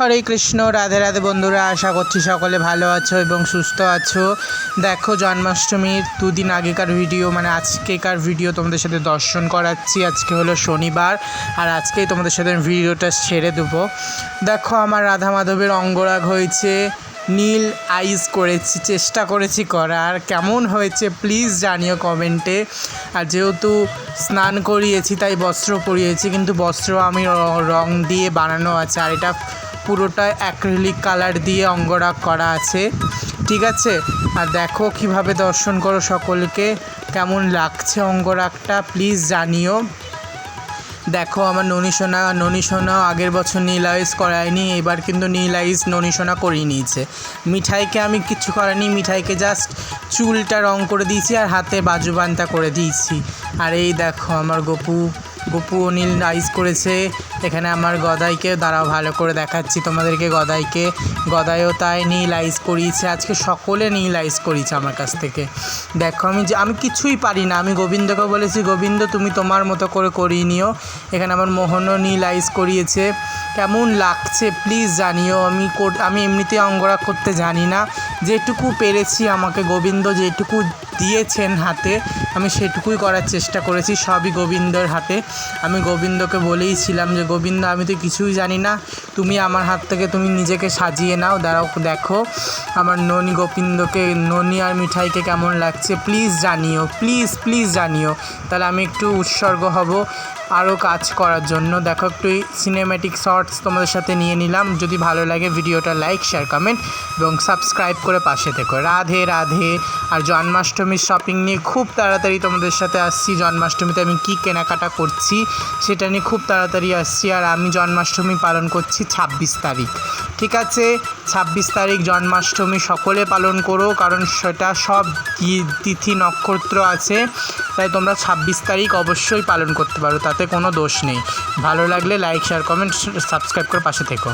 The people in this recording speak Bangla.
হরে কৃষ্ণ, রাধে রাধে বন্ধুরা, আশা করছি সকলে ভালো আছো এবং সুস্থ আছো। দেখো, জন্মাষ্টমীর দুদিন আগেকার ভিডিও মানে আজকেকার ভিডিও তোমাদের সাথে দর্শন করাচ্ছি। আজকে হলো শনিবার, আর আজকেই তোমাদের সাথে আমি ভিডিওটা ছেড়ে দেবো। দেখো, আমার রাধা মাধবের অঙ্গরাগ হয়েছে, নীল আইস করেছি, চেষ্টা করেছি করার। কেমন হয়েছে প্লিজ জানিও কমেন্টে আর যেহেতু স্নান করিয়েছি, তাই বস্ত্র পরিয়েছি, কিন্তু বস্ত্র আমি র- দিয়ে বানানো আছে, আর এটা পুরোটা অ্যাক্রিলিক কালার দিয়ে অঙ্গরাগ করা আছে, ঠিক আছে? আর দেখো কীভাবে দর্শন করো সকলকে, কেমন লাগছে অঙ্গরাগটা প্লিজ জানিও। দেখো আমার ননী সোনা ননী সোনা আগের বছর নীল আইস করায়নি, এবার কিন্তু নীল আইস ননী সোনা করিয়ে নিয়েছে। মিঠাইকে আমি কিছু করাইনি মিঠাইকে জাস্ট চুলটা রং করে দিয়েছি আর হাতে বাজুবানটা করে দিয়েছি। আর এই দেখো আমার গপু গপু নীল আইস করেছে। এখানে আমার গদাইকে, দাঁড়াও ভালো করে দেখাচ্ছি তোমাদেরকে গদাইকে। গদাইও তাই নীল আইস করিয়েছে, আজকে সকলে নীল আইস করিয়েছে আমার কাছ থেকে। দেখো, আমি যে, আমি কিছুই পারি না, আমি গোবিন্দকে বলেছি, গোবিন্দ, তুমি তোমার মতো করে করিয়ে নিও। এখানে আমার মোহনও নীল আইস করিয়েছে। কেমন লাগছে, প্লিজ জানিও। আমি আমি এমনিতে অঙ্গরাগ করতে জানি না। যেটুকু পেরেছি আমাকে, গোবিন্দ, যেটুকু দিয়েছেন হাতে, আমি সেটুকুই করার চেষ্টা করেছি, সবই গোবিন্দর হাতে। আমি গোবিন্দকে বলেইছিলাম যে, গোবিন্দ, আমি তো কিছুই জানি না। তুমি আমার হাত থেকে তুমি নিজেকে সাজিয়ে নাও, দাঁড়াও, দেখো আমার ননি গোবিন্দকে, ননি আর মিঠাইকে কেমন লাগছে। প্লিজ জানিও, প্লিজ প্লিজ জানিও। তাহলে আমি একটু উৎসর্গ হব। আরও কাজ করার জন্য। দেখো, একটু সিনেম্যাটিক শর্টস তোমাদের সাথে নিয়ে নিলাম। যদি ভালো লাগে ভিডিওটা লাইক শেয়ার কমেন্ট এবং সাবস্ক্রাইব করে পাশে থেকো। রাধে রাধে। আর জন্মাষ্টমীর শপিং নিয়ে খুব তাড়াতাড়ি তোমাদের সাথে আসছি। জন্মাষ্টমীতে আমি কী কেনাকাটা করছি সেটা নিয়ে খুব তাড়াতাড়ি আসছি। আর আমি জন্মাষ্টমী পালন করছি ছাব্বিশ তারিখ। ঠিক আছে? ছাব্বিশ তারিখ জন্মাষ্টমী সকলে পালন করো, কারণ সেটা সব তিথি নক্ষত্র আছে। তাই তোমরা ছাব্বিশ তারিখ অবশ্যই পালন করতে পারো। তাতে কোনো দোষ নেই। ভালো লাগলে লাইক শেয়ার কমেন্ট সাবস্ক্রাইব করে পাশে থেকো।